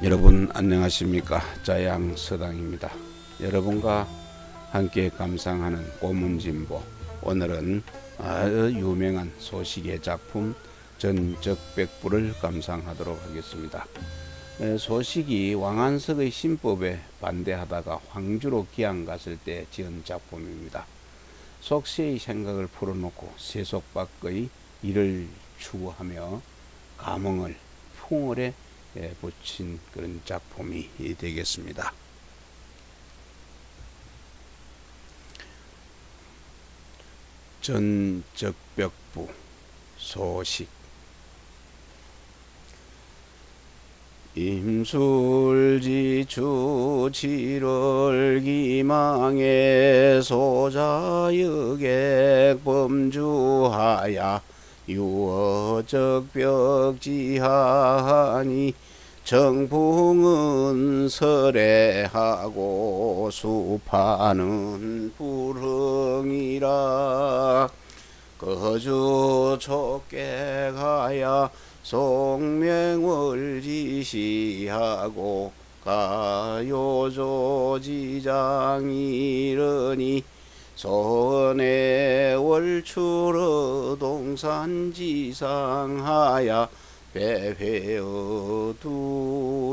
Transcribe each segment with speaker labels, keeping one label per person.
Speaker 1: 여러분 안녕하십니까 자양 서당입니다. 여러분과 함께 감상하는 고문진보 오늘은 아주 유명한 소식의 작품 전적백부를 감상하도록 하겠습니다. 에, 소식이 왕안석의 신법에 반대하다가 황주로 기양 갔을 때 지은 작품입니다. 속세의 생각을 풀어놓고 세속 밖의 일을 추구하며 감흥을 풍월에 예, 붙인 그런 작품이 되겠습니다. 전적벽부 소식 임술지추 7월 기망에 소자역액 범주하야 유어적 벽지하니 정풍은 설해하고 수파는 불흥이라. 거주 촉게 가야 송명을 지시하고 가요조지장이러니 소원의 월추러 동산지상하야 배회어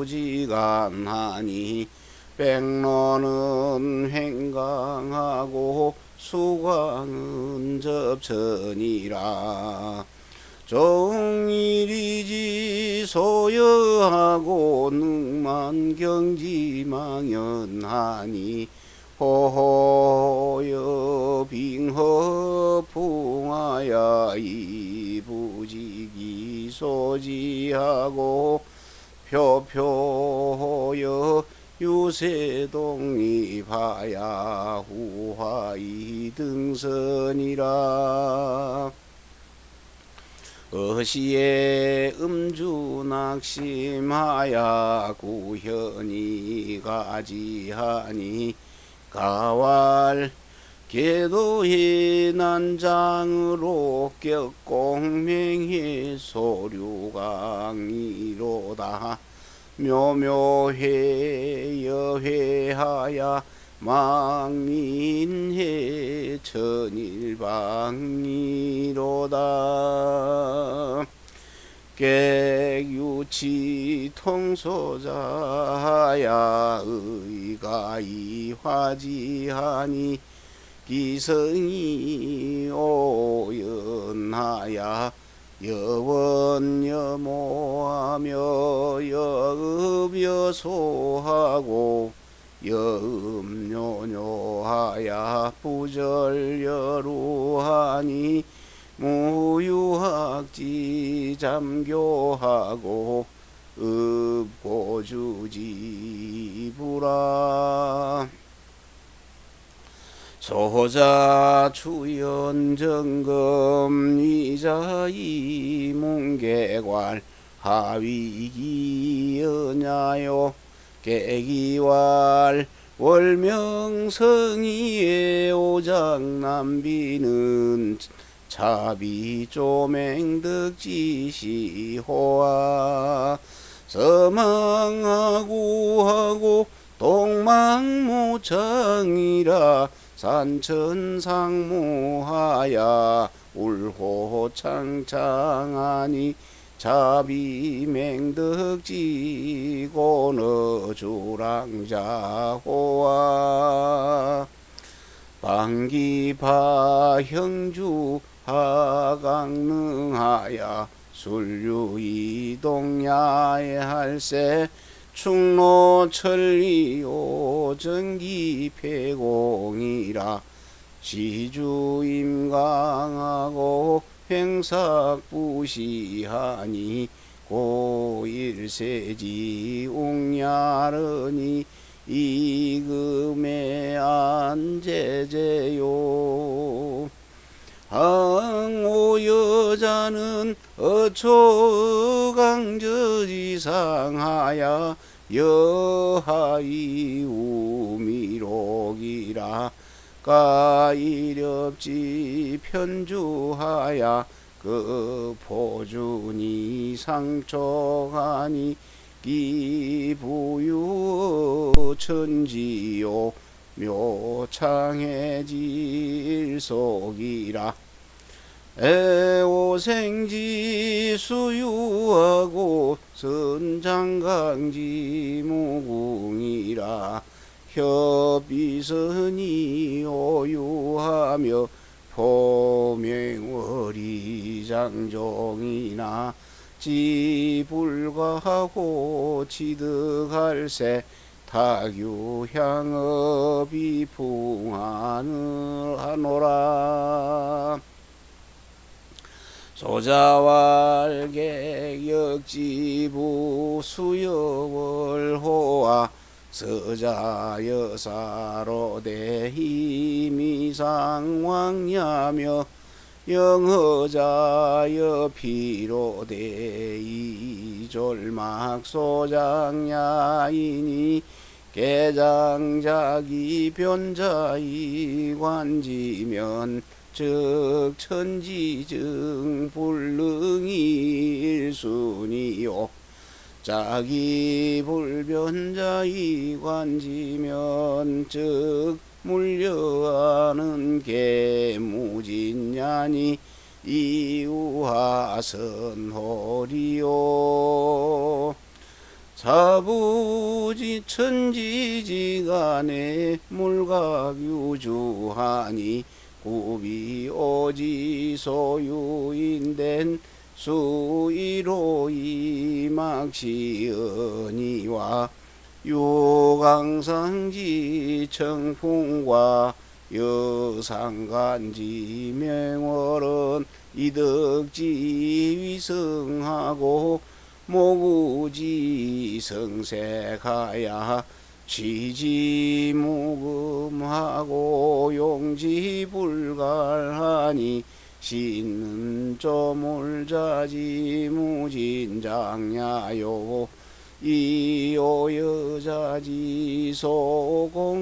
Speaker 1: 두지간하니 백로는 횡강하고 수광은 접천이라. 종일이지 소여하고 능만 경지 망연하니 호호여 빙허 풍하야 이부지기 소지하고 표표여 유세동리바야 후화이 등선이라. 어시에 음주 낙심하야 구현이 가지하니 가왈 계도의 난장으로 격공명의 소류강이로다. 묘묘해 여회하야 망민해 천일방이로다 객유치 통소자야 의가 이화지하니 기성이 오연하야 여원여모하며 여읍여소하고 여음요요하야 부절여루하니 무유학지 잠교하고 읍고주지부라. 소자 추연정금 이자 이문계관 하위기연야요. 계기왈 월명성이의 오장남비는 차비 조맹득지시호아 서망하고 하고 동망무창이라 산천상무하야 울호창창하니 자비맹덕지고너 주랑자호와 방기파 형주 하강능하야 술류이동야의 할세 충노천리오 전기폐공이라 시주임강하고 횡삭부시하니 고일세지 웅야르니 이금의 안제제요 항오여자는 어초강저지상하야 여하이 우미록이라 가이렵지 편주하야 그 포준이 상촉하니 기부유 천지요 묘창의 질속이라. 애오생지 수유하고 선장강지 무궁이라. 협비선이 오유하며 포명월이 장종이나. 지불가하고 지득할새 타규향업이 풍하늘 하노라. 소자왈객 역지부 수여월호와 서자여사로 대힘이상왕야며 영허자여 피로대 이졸막소장야이니 개장자기 변자이 관지면 즉 천지증 불능이 일순이요 자기 불변자 이 관지면 즉 물려하는 개무진냐니 이우하선호리요. 사부지 천지지간에 물각유주하니 구비 오지 소유인된 수이로 이막시언이와 유강상지 청풍과 여상간지 명월은 이덕지 위성하고 모구지 성색하야 취지무금하고 용지 불갈하니 신은 조물자지 무진장야요. 이오여자지 소공락이니라.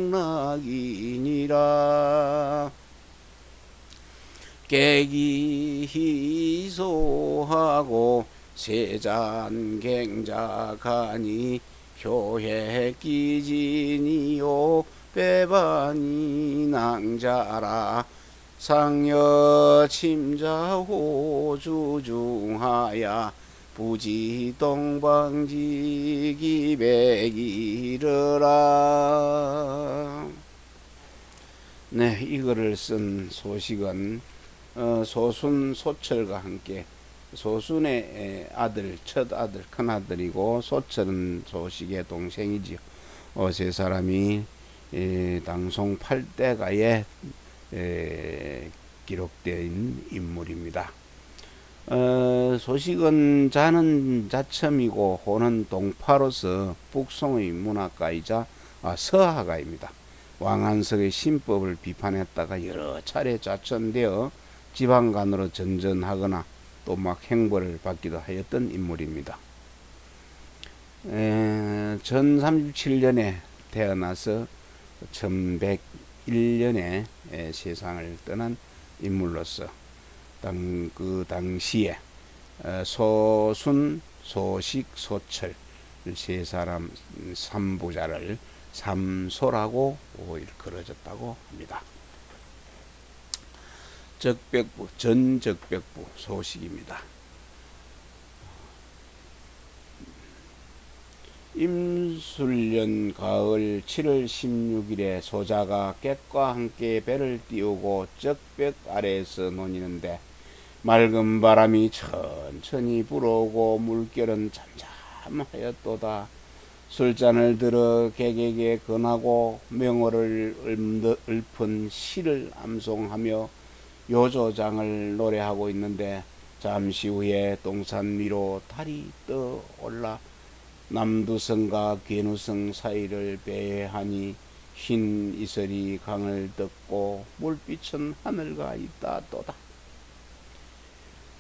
Speaker 1: 깨기 희소하고 세잔갱자가니 효해 끼지니요. 빼반이 낭자라 상여 침자호 주중하야 부지 동방지 기 백이르라 네 이거를 쓴 소식은 어, 소순 소철과 함께 소순의 아들 첫 아들 큰 아들이고 소철은 소식의 동생이지요. 어, 세 사람이 에, 당송 8대가에 에, 기록된 인물입니다. 어, 소식은 자는 자첨이고 호는 동파로서 북송의 문학가이자 아, 서하가입니다. 왕한석의 신법을 비판했다가 여러 차례 좌천되어 지방간으로 전전하거나 또 막 행벌을 받기도 하였던 인물입니다. 에, 1037년에 태어나서 1101년에 세상을 떠난 인물로서 당, 그 당시에 어, 소순, 소식, 소철 세 사람 삼부자를 삼소라고 일컬어졌다고 합니다. 적백부, 전적백부 소식입니다. 임술년 가을 7월 16일에 소자가 객과 함께 배를 띄우고 적백 아래에서 논이는데 맑은 바람이 천천히 불어오고 물결은 잠잠하였도다. 술잔을 들어 객에게 건하고 명호를 읊은 시를 암송하며 요조장을 노래하고 있는데 잠시 후에 동산 위로 달이 떠 올라 남두성과 괴누성 사이를 배하니 흰 이슬이 강을 덮고 물빛은 하늘과 있다 또다.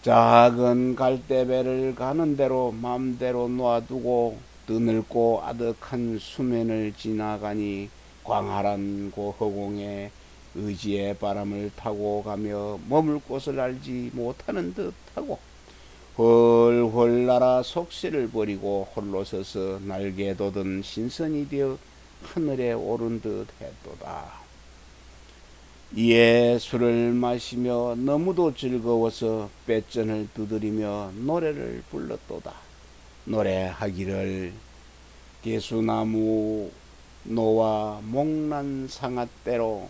Speaker 1: 작은 갈대배를 가는 대로 마음대로 놔두고 드넓고 아득한 수면을 지나가니 광활한 고허공에 의지의 바람을 타고 가며 머물 곳을 알지 못하는 듯 하고 훨훨 날아 속세를 버리고 홀로 서서 날개 돋은 신선이 되어 하늘에 오른 듯 했도다. 이에 술을 마시며 너무도 즐거워서 빼전을 두드리며 노래를 불렀도다. 노래하기를 개수나무 노와 목난 상아대로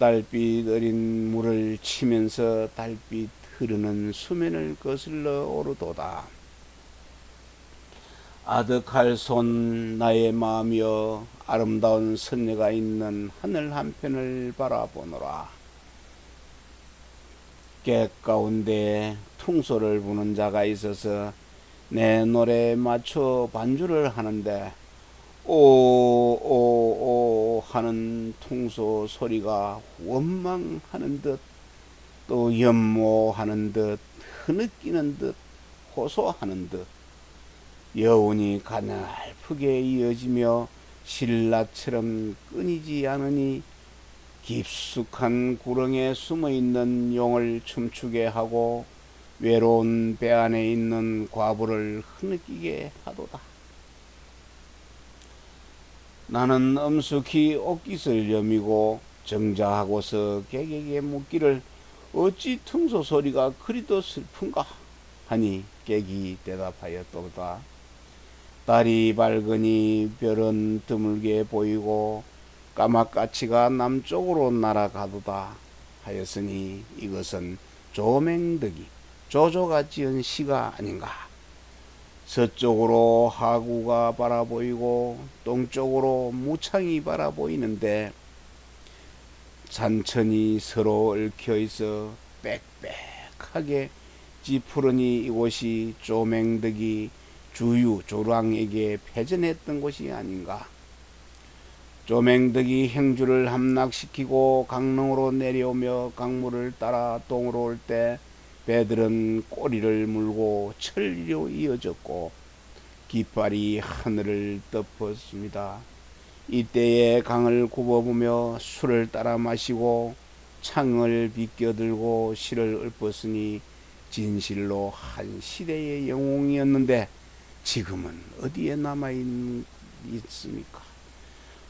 Speaker 1: 달빛 어린 물을 치면서 달빛 흐르는 수면을 거슬러 오르도다. 아득할 손 나의 마음이여 아름다운 선녀가 있는 하늘 한편을 바라보노라. 객 가운데 퉁소를 부는 자가 있어서 내 노래에 맞춰 반주를 하는데 오오오 하는 퉁소 소리가 원망하는 듯 또 연모하는 듯 흐느끼는 듯 호소하는 듯 여운이 가늘프게 이어지며 신라처럼 끊이지 않으니 깊숙한 구렁에 숨어 있는 용을 춤추게 하고 외로운 배 안에 있는 과부를 흐느끼게 하도다. 나는 엄숙히 옷깃을 여미고 정자하고서 개에게 묻기를 어찌 퉁소 소리가 그리도 슬픈가 하니 깨기 대답하였도다. 달이 밝으니 별은 드물게 보이고 까마까치가 남쪽으로 날아가도다 하였으니 이것은 조맹덕이 조조가 지은 시가 아닌가. 서쪽으로 하구가 바라보이고 동쪽으로 무창이 바라보이는데 산천이 서로 얽혀 있어 빽빽하게 찌푸르니 이곳이 조맹덕이 주유 조랑에게 패전했던 곳이 아닌가. 조맹덕이 행주를 함락시키고 강릉으로 내려오며 강물을 따라 동으로 올 때 배들은 꼬리를 물고 천리로 이어졌고 깃발이 하늘을 덮었습니다. 이때에 강을 굽어보며 술을 따라 마시고 창을 비껴들고 시를 읊었으니 진실로 한 시대의 영웅이었는데 지금은 어디에 남아 있습니까?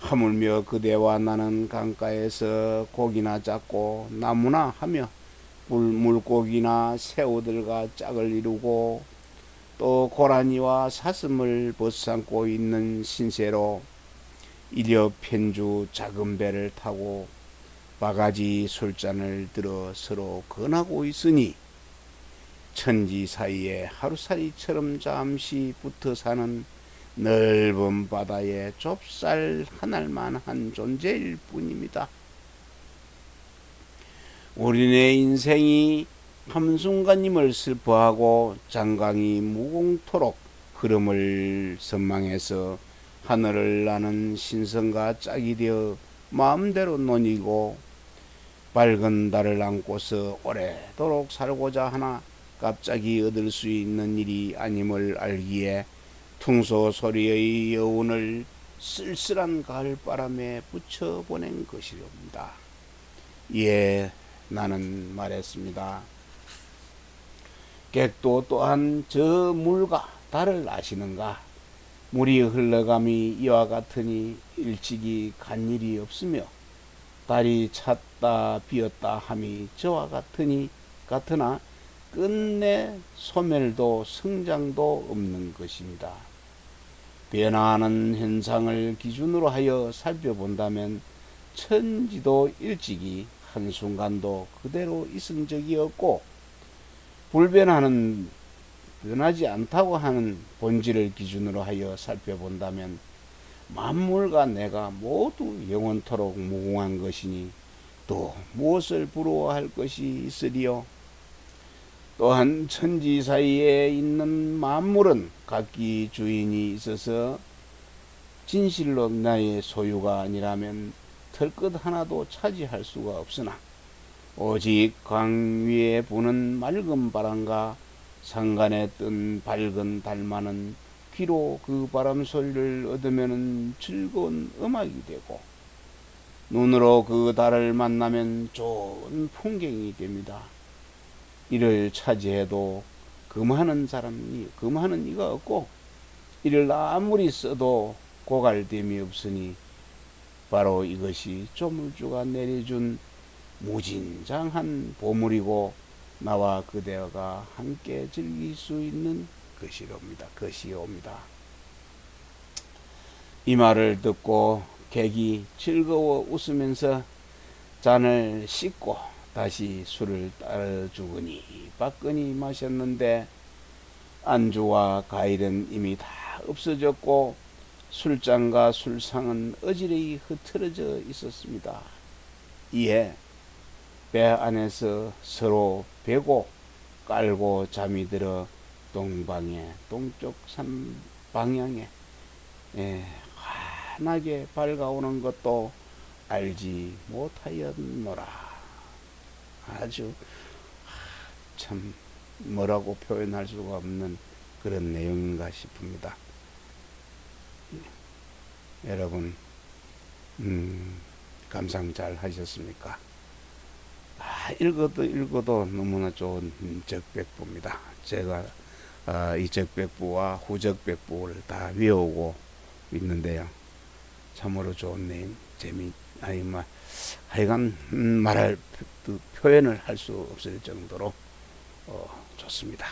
Speaker 1: 하물며 그대와 나는 강가에서 고기나 잡고 나무나 하며 물고기나 새우들과 짝을 이루고 또 고라니와 사슴을 벗삼고 있는 신세로 이려 편주 작은 배를 타고 바가지 술잔을 들어 서로 권하고 있으니 천지 사이에 하루살이처럼 잠시 붙어 사는 넓은 바다에 좁쌀 하늘만 한 존재일 뿐입니다. 우리네 인생이 한순간임을 슬퍼하고 장강이 무공토록 흐름을 선망해서 하늘을 나는 신선과 짝이 되어 마음대로 논이고 밝은 달을 안고서 오래도록 살고자 하나 갑자기 얻을 수 있는 일이 아님을 알기에 퉁소 소리의 여운을 쓸쓸한 가을 바람에 붙여 보낸 것이옵니다. 예, 나는 말했습니다. 객도 또한 저 물과 달을 아시는가? 물이 흘러감이 이와 같으니 일찍이 간 일이 없으며 달이 찼다 비었다 함이 저와 같으니 같으나 끝내 소멸도 성장도 없는 것입니다. 변화하는 현상을 기준으로 하여 살펴본다면 천지도 일찍이 한순간도 그대로 있은 적이 없고 불변하는 변하지 않다고 하는 본질을 기준으로 하여 살펴본다면 만물과 내가 모두 영원토록 무궁한 것이니 또 무엇을 부러워할 것이 있으리요? 또한 천지 사이에 있는 만물은 각기 주인이 있어서 진실로 나의 소유가 아니라면 털끝 하나도 차지할 수가 없으나 오직 강 위에 부는 맑은 바람과 상간에 뜬 밝은 달만은 귀로 그 바람 소리를 얻으면 즐거운 음악이 되고 눈으로 그 달을 만나면 좋은 풍경이 됩니다. 이를 차지해도 금하는 사람이 금하는 이가 없고 이를 아무리 써도 고갈됨이 없으니 바로 이것이 조물주가 내려준 무진장한 보물이고 나와 그대가 함께 즐길 수 있는 것이옵니다. 것이옵니다. 이 말을 듣고 객이 즐거워 웃으면서 잔을 씻고 다시 술을 따라 주거니 빠끈히 마셨는데 안주와 과일은 이미 다 없어졌고 술잔과 술상은 어지러이 흐트러져 있었습니다. 이에 배 안에서 서로 베고 깔고 잠이 들어 동방에 동쪽 산 방향에 예, 환하게 밝아오는 것도 알지 못하였노라. 아주 참 뭐라고 표현할 수가 없는 그런 내용인가 싶습니다. 예, 여러분, 음, 감상 잘 하셨습니까? 아, 읽어도 읽어도 너무나 좋은 적백부입니다. 제가 아, 이 적백부와 후적백부를 다 외우고 있는데요. 참으로 좋은 내용, 재미, 아니, 뭐, 하여간, 음, 말할, 그 표현을 할 수 없을 정도로, 어, 좋습니다.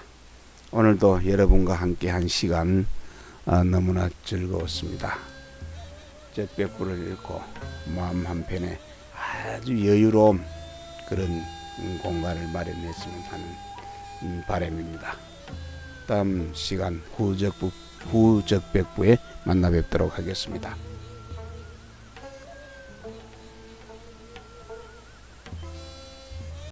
Speaker 1: 오늘도 여러분과 함께 한 시간, 아, 너무나 즐거웠습니다. 적백부를 읽고, 마음 한편에 아주 여유로운 그런 음, 공간을 마련했으면 하는 음, 바람입니다. 다음 시간 후적부, 후적백부에 만나 뵙도록 하겠습니다.